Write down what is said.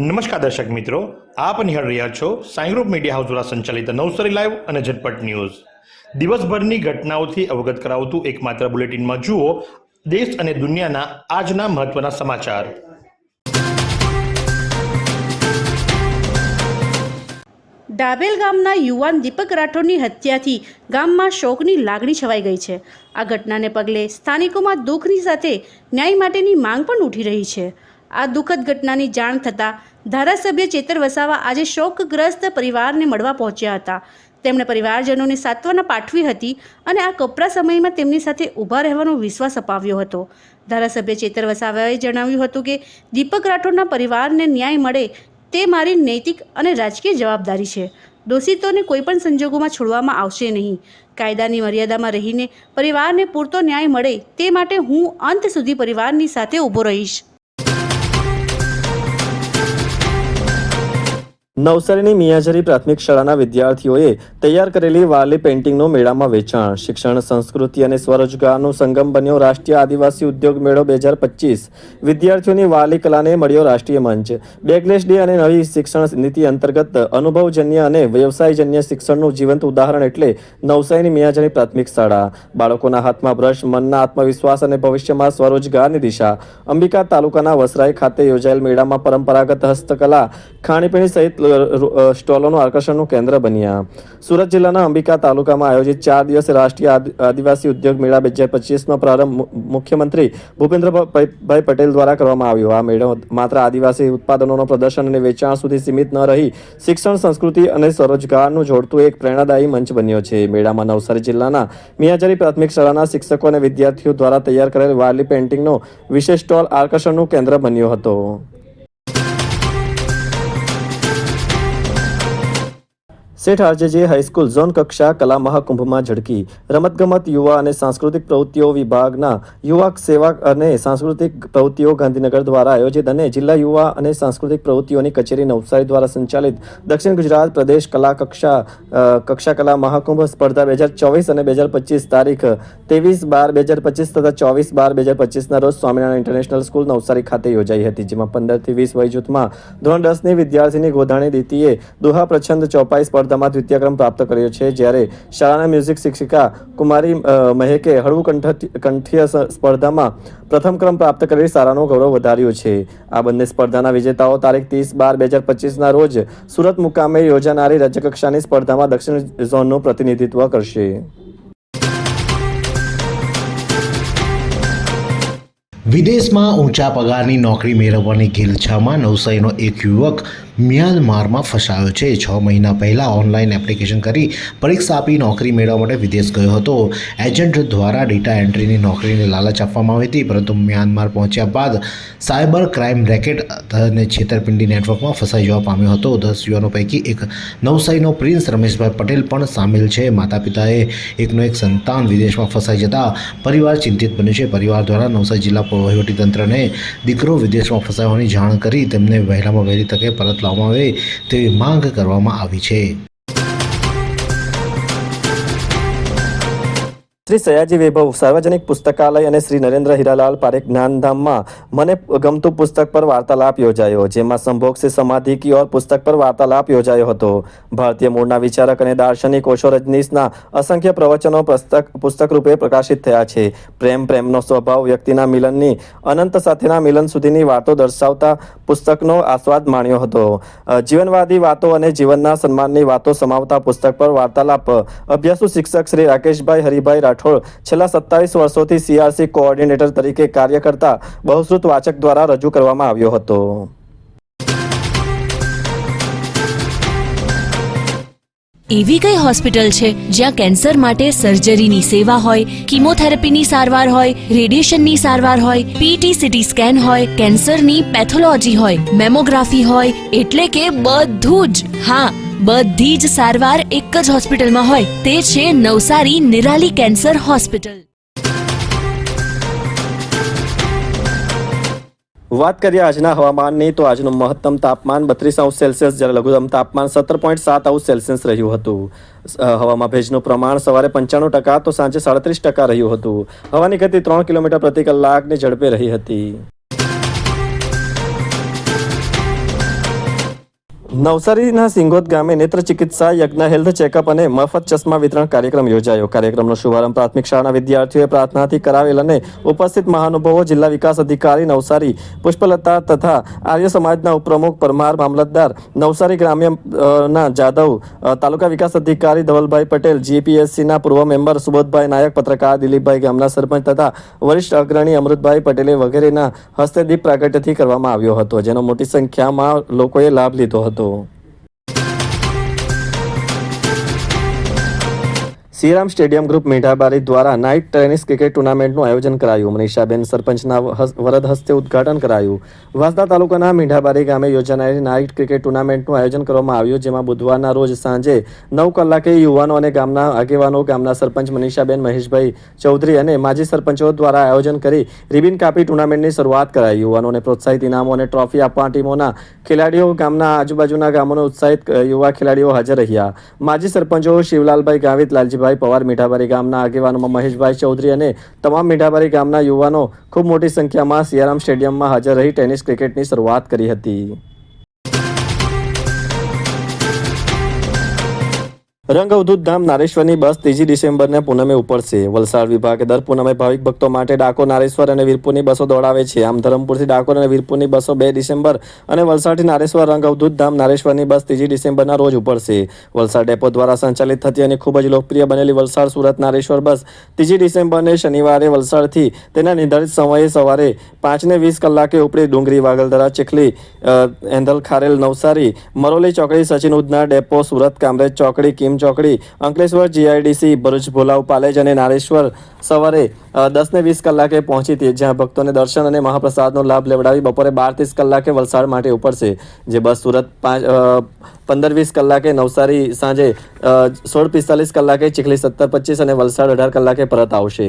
નમસ્કાર દર્શક મિત્રો, આપ નિહાળ રહ્યા છો સાઈ ગ્રુપ મીડિયા હાઉસ દ્વારા સંચાલિત નવસારી લાઈવ અને ઝટપટ ન્યૂઝ. દિવસભરની ઘટનાઓથી અવગત કરાવતું એકમાત્ર બુલેટિનમાં જુઓ દેશ અને દુનિયાના આજના મહત્વના સમાચાર. ડાબેલ ગામના યુવાન દીપક રાઠોડની હત્યાથી ગામમાં શોકની લાગણી છવાઈ ગઈ છે. આ ઘટનાને પગલે સ્થાનિકોમાં દુઃખની સાથે ન્યાય માટેની માંગ પણ ઉઠી રહી છે. આ દુઃખદ ઘટનાની જાણ થતાં ધારાસભ્ય ચેતર વસાવા આજે શોકગ્રસ્ત પરિવારને મળવા પહોંચ્યા હતા. તેમણે પરિવારજનોને સાત્વના પાઠવી હતી અને આ કપરા સમયમાં તેમની સાથે ઊભા રહેવાનો વિશ્વાસ અપાવ્યો હતો. ધારાસભ્ય ચેતર વસાવાએ જણાવ્યું હતું કે, દીપક રાઠોડના પરિવારને ન્યાય મળે તે મારી નૈતિક અને રાજકીય જવાબદારી છે. દોષિતોને કોઈપણ સંજોગોમાં છોડવામાં આવશે નહીં. કાયદાની મર્યાદામાં રહીને પરિવારને પૂરતો ન્યાય મળે તે માટે હું અંત સુધી પરિવારની સાથે ઊભો રહીશ. નવસારીની મિયાજરી પ્રાથમિક શાળાના વિદ્યાર્થીઓએ તૈયાર કરેલી વાલી પેઇન્ટિંગનું મેળામાં વેચાણ. શિક્ષણ, સંસ્કૃતિ અને સ્વરોજગારનું સંગમ બન્યો રાષ્ટ્રીય આદિવાસી ઉદ્યોગ મેળો બે હજાર પચીસ. વિદ્યાર્થીઓની વાલી કલાને મળ્યો રાષ્ટ્રીય મંચ. બેકલેસ ડે અને નવી શિક્ષણ નીતિ અંતર્ગત અનુભવજન્ય અને વ્યવસાયજન્ય શિક્ષણનું જીવંત ઉદાહરણ એટલે નવસારીની મિયાજરી પ્રાથમિક શાળા. બાળકોના હાથમાં બ્રશ, મનના આત્મવિશ્વાસ અને ભવિષ્યમાં સ્વરોજગારની દિશા. અંબિકા તાલુકાના વસરાઈ ખાતે યોજાયેલ મેળામાં પરંપરાગત હસ્તકલા, ખાણીપીણી સહિત સ્ટોલોનું આકર્ષણનું કેન્દ્ર બન્યા. સુરત જિલ્લાના અંબિકા તાલુકામાં આયોજિત ચાર દિવસીય રાષ્ટ્રીય આદિવાસી ઉદ્યોગ મેળા બે હજાર પચીસનો પ્રારંભ મુખ્યમંત્રી ભૂપેન્દ્રભાઈ પટેલ દ્વારા કરવામાં આવ્યો. આ મેળો માત્ર આદિવાસી ઉત્પાદનોનો પ્રદર્શન અને વેચાણ સુધી સીમિત ન રહી, શિક્ષણ, સંસ્કૃતિ અને સ્વરોજગારનું જોડતું એક પ્રેરણાદાયી મંચ બન્યો છે. મેળામાં નવસારી જિલ્લાના મિયાજારી પ્રાથમિક શાળાના શિક્ષકો અને વિદ્યાર્થીઓ દ્વારા તૈયાર કરેલ વાર્લી પેઇન્ટિંગનો વિશેષ સ્ટોલ આકર્ષણનું કેન્દ્ર બન્યો હતો. શેઠ આરજેજે હાઈસ્કૂલ ઝોન કક્ષા, કલા મહાકુંભમાં ઝડકી રમતગમત, યુવા અને સાંસ્કૃતિક પ્રવૃત્તિઓ વિભાગના યુવા સેવા અને સાંસ્કૃતિક પ્રવૃત્તિઓ ગાંધીનગર દ્વારા આયોજિત અને જિલ્લા યુવા અને સાંસ્કૃતિક પ્રવૃત્તિઓની કચેરી નવસારી દ્વારા સંચાલિત દક્ષિણ ગુજરાત પ્રદેશ કલા કક્ષા કક્ષા કલા મહાકુંભ સ્પર્ધા બે હજાર ચોવીસ અને બે હજાર પચીસ તારીખ ત્રેવીસ બાર બે હજાર પચીસ તથા ચોવીસ બાર બે હજાર પચીસના રોજ સ્વામિનારાયણ ઇન્ટરનેશનલ સ્કૂલ નવસારી ખાતે યોજાઈ હતી, જેમાં પંદરથી વીસ વય જૂથમાં ધોરણ દસની વિદ્યાર્થીની ગોધાણી દીતીએ દુહા પ્રછંદ ચોપાઈ સ્પર્ધામાં દ્વિતીય પ્રાપ્ત કર્યો છે, જ્યારે શાળાના મ્યુઝિક શિક્ષિકા કુમારી મહેકે હળવું કંઠ, કંઠીય સ્પર્ધામાં પ્રથમ ક્રમ પ્રાપ્ત કરી શાળાનો ગૌરવ વધાર્યો છે. આ બંને સ્પર્ધાના વિજેતાઓ તારીખ ત્રીસ બાર બે હજાર પચીસના રોજ સુરત મુકામે યોજાનારી રાજ્યકક્ષાની સ્પર્ધામાં દક્ષિણ ઝોનનું પ્રતિનિધિત્વ કરશે. વિદેશમાં ઊંચા પગારની નોકરી મેળવવાની ઘેલછામાં નવસારીનો એક યુવક મ્યાનમારમાં ફસાયો છે. છ મહિના પહેલાં ઓનલાઈન એપ્લિકેશન કરી પરીક્ષા આપી નોકરી મેળવવા માટે વિદેશ ગયો હતો. એજન્ટ દ્વારા ડેટા એન્ટ્રીની નોકરીની લાલચ આપવામાં આવી હતી, પરંતુ મ્યાનમાર પહોંચ્યા બાદ સાયબર ક્રાઇમ રેકેટ અને છેતરપિંડી નેટવર્કમાં ફસાઈ જવા પામ્યો હતો. દસ યુવાનો પૈકી એક નવસારીનો પ્રિન્સ રમેશભાઈ પટેલ પણ સામેલ છે. માતા પિતાએ એકનો એક સંતાન વિદેશમાં ફસાઈ જતા પરિવાર ચિંતિત બન્યું છે. પરિવાર દ્વારા નવસારી જિલ્લા વહીવટીતંત્રને દીકરો વિદેશમાં ફસાવાની જાણ કરી તેમને વહેલામાં વહેલી તકે પરત લાવવામાં આવે તેવી માંગ કરવામાં આવી છે. શ્રી સયાજી વૈભવ સાર્વજનિક પુસ્તકાલય અને શ્રી નરેન્દ્ર હીરાલાલ પારેખ જ્ઞાનધામમાં મને ગમતું પુસ્તક પર વાર્તાલાપ યોજાયો, જેમાં સંભોગ સે સમાધિ કી ઓર પુસ્તક પર વાર્તાલાપ યોજાયો હતો. ભારતીય મૂળના વિચારક અને દાર્શનિક ઓશો રજનીશના અસંખ્ય પ્રવચનો પુસ્તક પુસ્તક રૂપે પ્રકાશિત થયા છે. પ્રેમ, પ્રેમનો સ્વભાવ વ્યક્તિના મિલનની, અનંત સાથેના મિલન સુધીની વાતો દર્શાવતા પુસ્તકનો આસ્વાદ માણ્યો હતો. જીવનવાદી વાતો અને જીવનના સન્માનની વાતો સમાવતા પુસ્તક પર વાર્તાલાપ. અભ્યાસુ શિક્ષક શ્રી રાકેશભાઈ હરિભાઈ રાઠોડ છેલ્લા સત્તાવીસ વર્ષોથી સીઆરસી કોઓર્ડિનેટર તરીકે કાર્ય કરતા બહુશ્રુત વાચક દ્વારા રજૂ કરવામાં આવ્યો હતો. એવી કઈ હોસ્પિટલ છે જ્યાં કેન્સર માટે સર્જરીની સેવા હોય, કિમોથેરાપીની સારવાર હોય, રેડિયેશનની સારવાર હોય પીટી સીટી સ્કેન હોય, કેન્સરની પેથોલોજી હોય, મેમોગ્રાફી હોય, એટલે કે બધું જ. હા બધી જ સારવાર એક જ હોસ્પિટલમાં હોય. તે છે નવસારી નિરાલી કેન્સર હોસ્પિટલ. વાત કરીએ આજના હવામાનની, તો આજનું મહત્તમ તાપમાન બત્રીસ અંશ સેલ્સિયસ, જ્યારે લઘુત્તમ તાપમાન સત્તર પોઈન્ટ સાત અંશ સેલ્સિયસ રહ્યું હતું. હવામાં ભેજનું પ્રમાણ સવારે પંચાણું ટકા, તો સાંજે સાડત્રીસ ટકા રહ્યું હતું. હવાની ગતિ ત્રણ કિલોમીટર પ્રતિ કલાકની ઝડપે રહી હતી. નવસારીના સિંગોદ ગામે નેત્ર ચિકિત્સા યજ્ઞ હેલ્થ ચેકઅપ અને મફત ચશ્મા વિતરણ કાર્યક્રમ યોજાયો. કાર્યક્રમનો શુભારંભ પ્રાથમિક શાળાના વિદ્યાર્થીઓએ પ્રાર્થનાથી કરાવેલ અને ઉપસ્થિત મહાનુભાવો જિલ્લા વિકાસ અધિકારી નવસારી પુષ્પલતા તથા આર્ય સમાજના ઉપપ્રમુખ પરમાર મામલતદાર નવસારી ગ્રામ્ય અ, ના જાદવ તાલુકા વિકાસ અધિકારી ધવલભાઈ પટેલ જીપીએસસીના પૂર્વ મેમ્બર સુબોધભાઈ નાયક પત્રકાર દિલીપભાઈ ગામના સરપંચ તથા વરિષ્ઠ અગ્રણી અમૃતભાઈ પટેલે વગેરેના હસ્તે દીપ પ્રાગટ્યથી કરવામાં આવ્યો હતો જેનો મોટી સંખ્યામાં લોકોએ લાભ લીધો હતો. pronto. Shriram stadium group Mithabari દ્વારા નાઇટ ટેનિસ ક્રિકેટ ટુર્નામેન્ટનું આયોજન કરાયું. મનીષાબેન સરપંચના વરદ હસ્તે ઉદઘાટન કરાયું. વાંસદા તાલુકાના મીઠાબારી ગામે યોજાનારી નાઇટ ક્રિકેટ ટુર્નામેન્ટનું આયોજન કરવામાં આવ્યું, જેમાં બુધવારના રોજ સાંજે નવ કલાકે યુવાનો અને ગામના આગેવાનો, ગામના સરપંચ મનીષાબેન, મહેશભાઈ ચૌધરી અને માજી સરપંચો દ્વારા આયોજન કરી રિબિન કાપી ટુર્નામેન્ટની શરૂઆત કરાઈ. યુવાનોને પ્રોત્સાહિત ઇનામો અને ટ્રોફી આપવા ટીમોના ખેલાડીઓ, ગામના આજુબાજુના ગામોનો ઉત્સાહિત યુવા ખેલાડીઓ હાજર રહ્યા. માજી સરપંચો શિવલાલભાઈ ગાવિત, લાલજીભાઈ પવાર મીઠાબારી ગામના આગેવાનોમાં મહેશભાઈ ચૌધરી અને તમામ મીઠાબારી ગામના યુવાનો ખૂબ મોટી સંખ્યામાં સિયારામ સ્ટેડિયમમાં હાજર રહી ટેનિસ ક્રિકેટની શરૂઆત કરી હતી. રંગ અવધૂત ધામ નારેશ્વરની બસ ત્રીજી ડિસેમ્બરને પૂનમે ઉપડશે. વલસાડ વિભાગે દર પૂનમે ભાવિક ભક્તો માટે ડાકોર, નારેશ્વર અને વીરપુરની બસો દોડાવે છે. આમ ધરમપુરથી ડાકોર અને વીરપુરની બસો બે ડિસેમ્બર અને વલસાડથી નારેશ્વર રંગ અવધૂત ધામ નારેશ્વરની બસ ત્રીજી ડિસેમ્બરના રોજ ઉપડશે. વલસાડ ડેપો દ્વારા સંચાલિત થતી અને ખૂબ જ લોકપ્રિય બનેલી વલસાડ સુરત નારેશ્વર બસ ત્રીજી ડિસેમ્બરને શનિવારે વલસાડથી તેના નિર્ધારિત સમયે સવારે પાંચને વીસ કલાકે ઉપડી ડુંગરી, વાગલધરા, ચીખલી એંધલ, ખારેલ, નવસારી, મરોલી ચોકડી, સચિન ઉદના ડેપો, સુરત, કામરેજ ચોકડી, કિમ ચોકડી, અંકલેશ્વર જીઆઈડીસી ભરૂચ, ભોલાવ, પાલેજ અને નારેશ્વર સવારે દસ ને વીસ કલાકે પહોંચી હતી, જ્યાં ભક્તોને દર્શન અને મહાપ્રસાદનો લાભ લેવડાવી બપોરે બાર ત્રીસ કલાકે વલસાડ માટે ઉપડશે. જે બસ સુરત પાંચ પંદર વીસ કલાકે નવસારી સાંજે સોળ પિસ્તાલીસ કલાકે ચીખલી સત્તર પચીસ અને વલસાડ અઢાર કલાકે પરત આવશે.